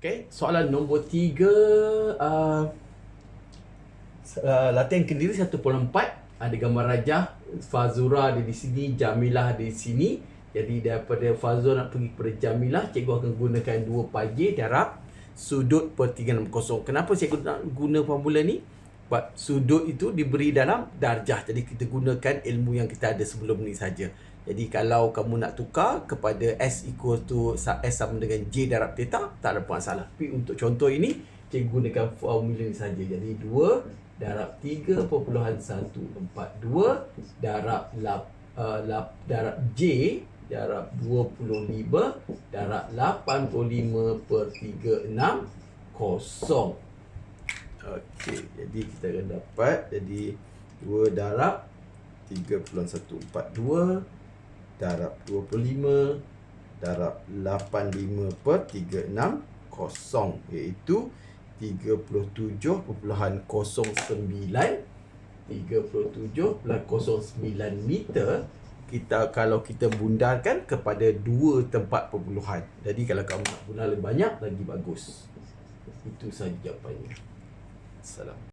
Okay, soalan nombor tiga. Uh, uh, latihan kendiri 1.4. Ada gambar Rajah, Fazura ada di sini, Jamilah ada di sini. Jadi daripada Fazura nak pergi kepada Jamilah, cikgu akan gunakan dua pagi darab sudut per 360. Kenapa cikgu nak guna formula ni? Sebab sudut itu diberi dalam darjah. Jadi kita gunakan ilmu yang kita ada sebelum ni saja. Jadi kalau kamu nak tukar kepada S equal to S sama dengan J darab theta, tak ada masalah. Tapi untuk contoh ini, cikgu gunakan formula ni saja. Jadi 2 darab 3.142 darab lap, uh, lap, darab J darab 25 darab 85 per 36 kosong. Okey, jadi kita akan dapat jadi 2 darab 3.142 darab 25 darab 85 per 36 kosong iaitu 37.09 37.09 meter kita kalau kita bundarkan kepada dua tempat perpuluhan. Jadi kalau kamu nak bundar lebih banyak lagi bagus. Itu sahaja jawapannya. السلام.